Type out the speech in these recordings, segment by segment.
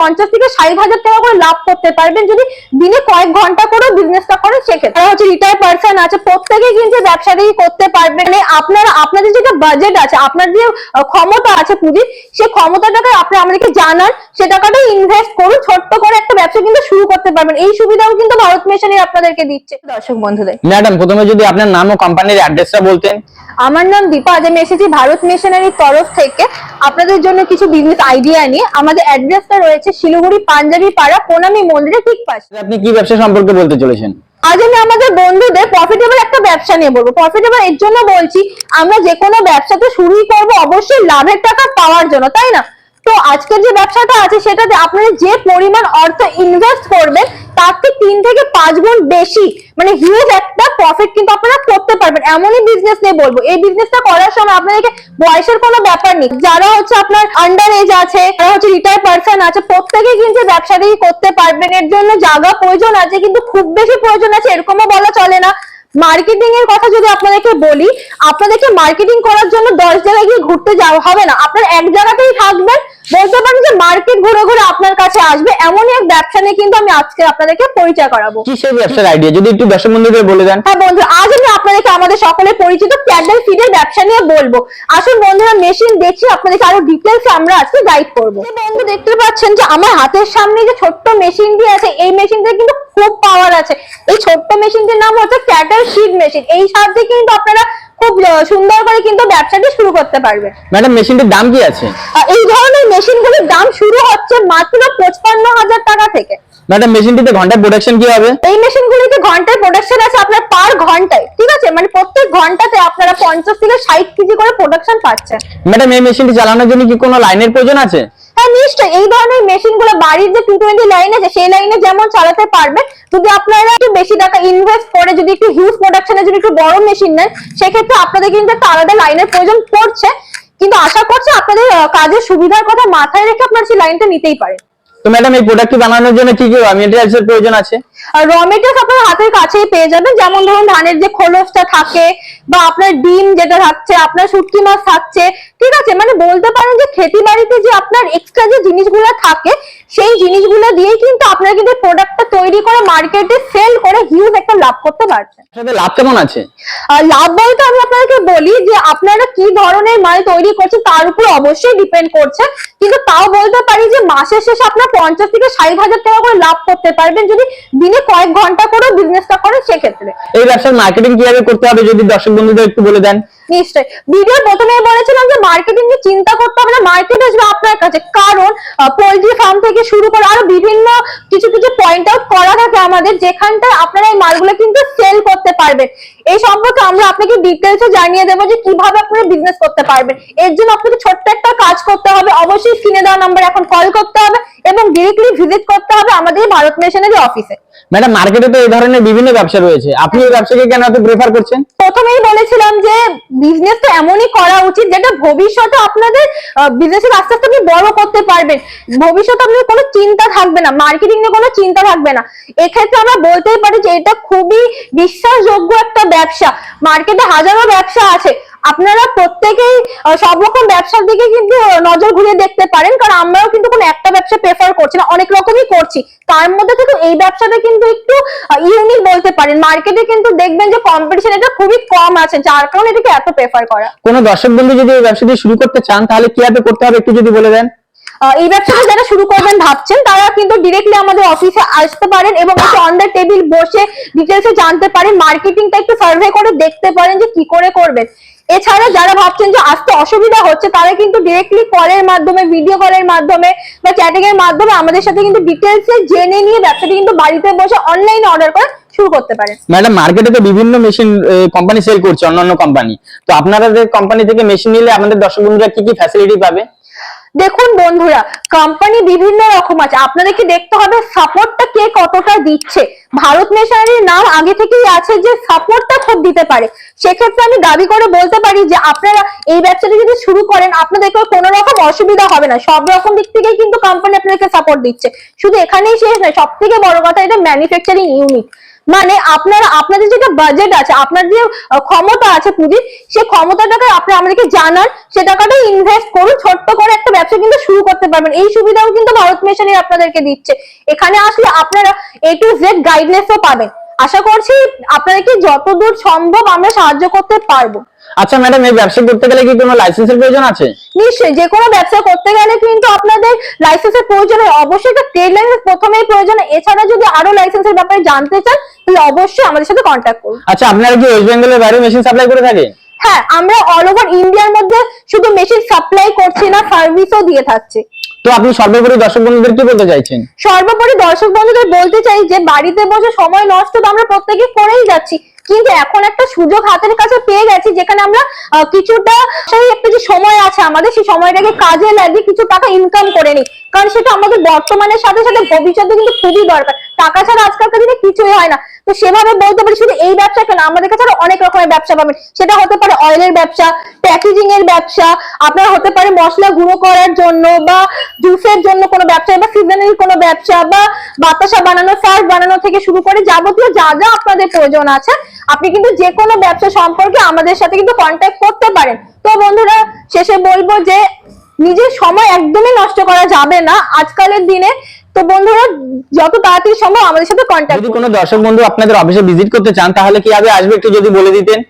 পঞ্চাশ থেকে ষাট হাজার টাকা করে লাভ করতে পারবেন যদি দিনে কয়েক ঘণ্টা করে বিজনেসটা করেন সেক্ষেত্রে। হচ্ছে রিটায়ার পার্সন আছে প্রত্যেকে কিন্তু ব্যবসাটাই করতে পারবেন। মানে আপনারা, আপনাদের যেটা বাজেট আছে, আপনার যে ক্ষমতা আছে পুঁজির সেই ক্ষমতাটাকে আপনি আমাদেরকে জানান। সে টাকাটা ইনভেস্ট করুন ছোট্ট করে একটা ব্যবসা কিন্তু শুরু করতে পারবেন। এই সুবিধাও কিন্তু ভারত মিশনই আপনাদেরকে দিচ্ছে। দর্শক বন্ধুদের। ম্যাডাম প্রথমে যদি আপনার নাম ও কোম্পানির অ্যাড্রেসটা বলতেন। আমার নাম দীপা আজ আমি এসেছি ভারত মিশনারির তরফ থেকে। আপনাদের জন্য কিছু বিজনেস আইডিয়া নিয়ে। আমাদের অ্যাড্রেসটা রয়েছে শিলিগুড়ি পাঞ্জাবি পাড়া প্রণামী মন্দিরের ঠিক পাশে। আপনি কি ব্যবসা সম্পর্কে বলতে চলেছেন? আজ আমি আমাদের বন্ধুদের প্রফিটেবল একটা ব্যবসা নিয়ে বলব। প্রফিটেবল এর জন্য বলছি আমরা যে কোনো ব্যবসাতে শুরুই করব অবশ্যই লাভের টাকা পাওয়ার জন্য তাই না? তো আজকের যে ব্যবসাটা আছে সেটাতে আপনারা যে পরিমাণ অর্থ ইনভেস্ট করবেন, তার থেকে তিন থেকে পাঁচ গুণ বেশি মানে হিউজ একটা প্রফিট কিন্তু আপনারা করতে পারবেন। এমনই বিজনেস নিয়ে বলব। এই বিজনেসটা করার সময় আপনাদেরকে বয়সের কোনো ব্যাপার নেই। যারা হচ্ছে আপনার আন্ডার এজ আছে, যারা হচ্ছে রিটায়ার পার্সন আছে, প্রত্যেকেই কিন্তু ব্যবসাটাই করতে পারবেন। এর জন্য জায়গা প্রয়োজন আছে, কিন্তু খুব বেশি প্রয়োজন আছে, এরকমও বলা চলে না। মার্কেটিং এর কথা যদি আপনাদেরকে বলি, আপনাদেরকে মার্কেটিং করার জন্য দশ জায়গায় গিয়ে ঘুরতে যাওয়া হবে না। আপনার এক জায়গাতেই থাকবেন বলতে পারেন যে মার্কেট ঘুরে ঘুরে আপনার কাছে আসবে এমনই এক ব্যবসা নিয়ে কিন্তু আমি আজকে আপনাদেরকে পরিচয় করাবো। কি সেই ব্যবসার আইডিয়া যদি একটু দর্শক বন্ধুদের বলে দেন। হ্যাঁ বন্ধু আজ আমি আপনাদেরকে আমাদের সকলে পরিচিত ক্যান্ডেল ফিডের ব্যবসা নিয়ে বলব। আসুন বন্ধুরা মেশিন দেখি আপনাদেরকে আরও ডিটেলস আমরা আজকে গাইড করব। এই বন্ধু দেখতে পাচ্ছেন যে আমার হাতের সামনে যে ছোট্ট মেশিনটি আছে এই মেশিনটা কিন্তু খুব পাওয়ার আছে। এই ছোট্ট মেশিনটির নাম হচ্ছে ক্যাটেল শিট মেশিন এই সাহায্যে কিন্তু আপনারা খুব সুন্দর করে কিন্তু ব্যবসাটি শুরু করতে পারবে। ম্যাডাম মেশিনটির দাম কি আছে? এই ধরনের মেশিনগুলির দাম শুরু হচ্ছে মাত্র পঁচপান্ন হাজার টাকা থেকে। ম্যাডাম মেশিনটিতে ঘন্টায় প্রোডাকশন কি হবে? এই মেশিনগুলিতে ঘন্টায় প্রোডাকশন আছে আপনার পার ঘন্টায় ঠিক আছে? মানে প্রত্যেক ঘন্টাতে আপনারা পঞ্চাশ থেকে ষাট কেজি করে প্রোডাকশন পাচ্ছেন। ম্যাডাম এই মেশিনটি চালানোর জন্য কি কোনো লাইনের প্রয়োজন আছে? হ্যাঁ নিশ্চয়ই। এই ধরনের মেশিনগুলো বাড়ির যে টু টোয়েন্টি লাইন আছে সেই লাইনে যেমন চালাতে পারবে যদি আপনারা একটু বেশি টাকা ইনভেস্ট করে যদি একটু হিউজ প্রোডাকশনের যদি একটু বড় মেশিন নেন সেক্ষেত্রে আপনাদের কিন্তু একটা আলাদা লাইনের প্রয়োজন পড়ছে। কিন্তু আশা করছি আপনাদের কাজের সুবিধার কথা মাথায় রেখে আপনার সেই লাইনটা নিতেই পারেন। তো ম্যাডাম এই প্রোডাক্টটি বানানোর জন্য কি কি এর প্রয়োজন আছে? আর র মেটেরিয়ালস আপনার হাতের কাছেই পেয়ে যাবেন। যেমন ধরুন ধানের যে খোলসটা থাকে বা আপনার ডিম যেটা থাকছে আপনার শুটকি মাছ থাকছে ঠিক আছে? মানে বলতে পারেন যে খেতি বাড়িতে যে আপনার এক্সট্রা যে জিনিসগুলো থাকে সেই জিনিসগুলো দিয়েই কিন্তু আপনারা কিন্তু প্রোডাক্টটা তৈরি করে মার্কেটে সেল করে হিউজ একটা লাভ করতে পারছেন। লাভ কেমন আছে? লাভ বলতে আমি আপনাদেরকে বলি যে আপনারা কি ধরনের মাল তৈরি করছেন তার উপর অবশ্যই ডিপেন্ড করছে। কিন্তু তাও বলতে পারি যে মাসের শেষে আপনার পঞ্চাশ থেকে ষাট হাজার টাকা করে লাভ করতে পারবেন যদি দিনে কয়েক ঘণ্টা করে বিজনেসটা করে সেক্ষেত্রে। এই ব্যবসার মার্কেটিং কীভাবে করতে হবে যদি দর্শক বন্ধুদের একটু বলে দেন? নিশ্চয়ই। ভিডিও প্রথমে বলেছিলাম যে মার্কেটিং নিয়ে চিন্তা করতে হবে না মার্কেট আসবে আপনার কাছে। কারণ পোল্ট্রি ফার্ম থেকে শুরু করে আরও বিভিন্ন কিছু কিছু পয়েন্ট আউট করা থাকে আমাদের যেখানটায় আপনারা এই মালগুলো কিন্তু সেল করতে পারবেন। এই সম্পর্কে আমরা আপনাকে ডিটেলসে জানিয়ে দেবো যে কীভাবে আপনারা বিজনেস করতে পারবেন। এর জন্য আপনাকে ছোট্ট একটা কাজ করতে হবে। অবশ্যই স্ক্রিনে দেওয়া নাম্বার এখন কল করতে হবে এবং ডিরেক্টলি ভিজিট করতে হবে আমাদের ভারত মেশিনারি অফিসে ম্যাডাম মার্কেটে তো এই ধরনের বিভিন্ন ব্যবসা রয়েছে। আপনি এই ব্যবসাকে কেন এত প্রেফার করছেন? প্রথমেই বলেছিলাম যে বিজনেস তো এমনই করা উচিত যেটা ভবিষ্যতে আপনাদের বিজনেসের আস্তে আস্তে আপনি বড় করতে পারবেন। ভবিষ্যতে আপনার কোনো চিন্তা থাকবে না মার্কেটিং নিয়ে কোনো চিন্তা থাকবে না। এক্ষেত্রে আমরা বলতেই পারি যে এটা খুবই বিশ্বাসযোগ্য একটা ব্যবসা। মার্কেটে হাজারো ব্যবসা আছে। আপনারা প্রত্যেকেই সব রকম ব্যবসার দিকে কিন্তু নজর ঘুরিয়ে দেখতে পারেন, কারণ আমরাও কিন্তু কোনো একটা ব্যবসা প্রেফার করছি না, অনেক রকমই করছি। তার মধ্যে থেকে এই ব্যবসাটা কিন্তু একটু ইউনিক বলতে পারেন। মার্কেটে কিন্তু দেখবেন যে কম্পিটিশন এটা খুবই কম আছে, যার কারণে এটাকে এত প্রেফার করা। কোন দর্শক বন্ধু যদি এই ব্যবসাটি শুরু করতে চান, তাহলে কীভাবে করতে হবে একটু যদি বলে দেন? এই ব্যবসাটা যারা শুরু করবেন ভাবছেন, তারা কিন্তু ডিরেক্টলি আমাদের অফিসে আসতে পারেন এবং একটু অন দ্য টেবিল বসে ডিটেলসে জানতে পারেন মার্কেটিংটা একটু সার্ভে করে দেখতে পারেন যে কি করে করবেন। এছাড়া যারা ভাবছেন যে আসতে অসুবিধা হচ্ছে, তারা কিন্তু ডিরেক্টলি কলের মাধ্যমে ভিডিও কলের মাধ্যমে বা চ্যাটিং এর মাধ্যমে আমাদের সাথে কিন্তু ডিটেলসে জেনে নিয়ে ব্যবসাটি কিন্তু বাড়িতে বসে অনলাইনে অর্ডার করে শুরু করতে পারেন। ম্যাডাম মার্কেটে তো বিভিন্ন মেশিন কোম্পানি সেল করছে, অন্যান্য কোম্পানি তো আপনাদের কোম্পানি থেকে মেশিন নিলে আমাদের দর্শক বন্ধুরা কি কি ফ্যাসিলিটি পাবে? দেখুন বন্ধুরা কোম্পানি বিভিন্ন রকম আছে। আপনাদেরকে দেখতে হবে সাপোর্টটা কে কতটা দিচ্ছে? ভারত মেশনারির নাম আগে থেকেই আছে যে সাপোর্টটা খুব দিতে পারে। সেক্ষেত্রে আমি দাবি করে বলতে পারি যে আপনারা এই ব্যবসাটা যদি শুরু করেন আপনাদেরকে কোনো রকম অসুবিধা হবে না। সব রকম দিক থেকেই কিন্তু কোম্পানি আপনাদেরকে সাপোর্ট দিচ্ছে। শুধু এখানেই শেষ নয় সব থেকে বড় কথা এটা ম্যানুফ্যাকচারিং ইউনিট মানে আপনারা, আপনাদের যেটা বাজেট আছে, আপনার যে ক্ষমতা আছে পুঁজির সেই ক্ষমতাটাকে আপনি আমাদেরকে জানান, সে টাকাটা ইনভেস্ট করুন, ছোট্ট করে একটা ব্যবসা কিন্তু শুরু করতে পারবেন। এই সুবিধাও কিন্তু ভারত মিশনের আপনাদেরকে দিচ্ছে। এখানে আসলে আপনারা এ টু জেড গাইডনেসও পাবেন। আশা করছি আপনাদেরকে যতদূর সম্ভব আমরা সাহায্য করতে পারব। আচ্ছা ম্যাডাম এই ব্যবসা করতে গেলে কি কোনো লাইসেন্সের প্রয়োজন আছে? নিশ্চয়ই যে কোনো ব্যবসা করতে গেলে কিন্তু আপনাদের লাইসেন্সের প্রয়োজন হয়। অবশ্যই একটা ট্রেড লাইসেন্স প্রথমেই প্রয়োজন এছাড়া যদি আরও লাইসেন্সের ব্যাপারে জানতে চান তাহলে অবশ্যই আমাদের সাথে কন্ট্যাক্ট করুন। আচ্ছা আপনারা কি ওয়েস্ট বেঙ্গলের বাইরে মেশিন সাপ্লাই করে থাকেন হ্যাঁ আমরা অল ওভার ইন্ডিয়ার মধ্যে শুধু মেশিন সাপ্লাই করছি না সার্ভিসও দিয়ে থাকছি। তো আপনি সর্বোপরি দর্শক বন্ধুদের কি বলতে চাইছেন? সর্বোপরি দর্শক বন্ধুদের বলতে চাই যে, বাড়িতে বসে সময় নষ্ট তো আমরা প্রত্যেকে করেই যাচ্ছি। কিন্তু এখন একটা সুযোগ হাতের কাছে পেয়ে গেছি যেখানে আমরা কিছুটা সেই একটা যে সময় আছে আমাদের, সেই সময়টাকে কাজে লাগিয়ে কিছু টাকা ইনকাম করে নিই। কারণ সেটা আমাদের বর্তমানের সাথে সাথে ভবিষ্যতে কিন্তু খুবই দরকার। টাকা ছাড়া আজকালকার দিনে কিছুই হয় না। তো সেভাবে বলতে পারি শুধু এই ব্যবসা কেন? আমাদের কাছে আরও অনেক রকমের ব্যবসা পাবেন। সেটা হতে পারে অয়েলের ব্যবসা প্যাকেজিং এর ব্যবসা, আপনার হতে পারে মশলা গুঁড়ো করার জন্য বা জুসের জন্য কোনো ব্যবসা বা সিজনারি কোনো ব্যবসা বা বাতাসা বানানো সার্ফ বানানো থেকে শুরু করে যাবতীয় যা যা আপনাদের প্রয়োজন আছে, আপনি কিন্তু যে কোনো ব্যবসা সম্পর্কে আমাদের সাথে কিন্তু কন্ট্যাক্ট করতে পারেন। তো বন্ধুরা, শেষে বলব যে নিজের সময় একদমই নষ্ট করা যাবে না। আজকালের দিনে তো বন্ধুরা যত তাড়াতাড়ি সম্ভব আমাদের সাথে কন্ট্যাক্ট যদি কোনো দর্শক বন্ধু আপনাদের অফিসে ভিজিট করতে চান তাহলে কীভাবে আসবে একটু যদি বলে দিতেন?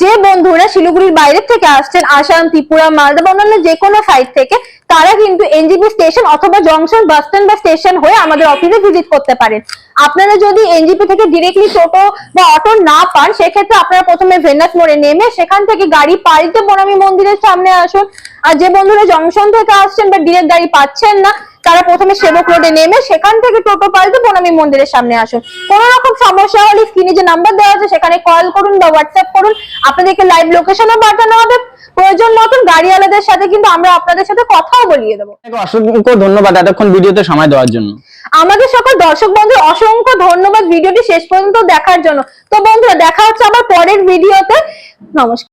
যে বন্ধুরা শিলিগুড়ির বাইরে থেকে আসছেন আসাম ত্রিপুরা মালদা বা অন্যান্য যে কোনো সাইড থেকে তারা কিন্তু এনজিপি স্টেশন অথবা জংশন বাস স্ট্যান্ড বা স্টেশন হয়ে আমাদের অফিসে ভিজিট করতে পারেন। আপনারা যদি এনজিপি থেকে ডিরেক্টলি টোটো বা অটো না পান সেক্ষেত্রে আপনারা প্রথমে ভেনাস মোড়ে নেমে সেখান থেকে গাড়ি পাল্টে বনামি মন্দিরের সামনে আসুন। আর যে বন্ধুরা জংশন থেকে আসছেন বা ডিরেক্ট গাড়ি পাচ্ছেন না তারা প্রথমে সেবক রোডে নেমে সেখান থেকে টোটো পাল্টে বনামি মন্দিরের সামনে আসুন কোন রকম সমস্যা হলে স্ক্রিনে যে নাম্বার দেওয়া আছে সেখানে কল করুন বা হোয়াটসঅ্যাপ করুন। আপনাদেরকে লাইভ লোকেশনও পাঠানো হবে। প্রয়োজন মতন গাড়িওয়ালাদের সাথে কিন্তু আমরা আপনাদের সাথে কথাও বলিয়ে দেবো। অসংখ্য ধন্যবাদ এতক্ষণ ভিডিওতে সময় দেওয়ার জন্য। আমাদের সকল দর্শক বন্ধু অসংখ্য ধন্যবাদ ভিডিওটি শেষ পর্যন্ত দেখার জন্য। তো বন্ধুরা দেখা হচ্ছে আবার পরের ভিডিওতে। নমস্কার।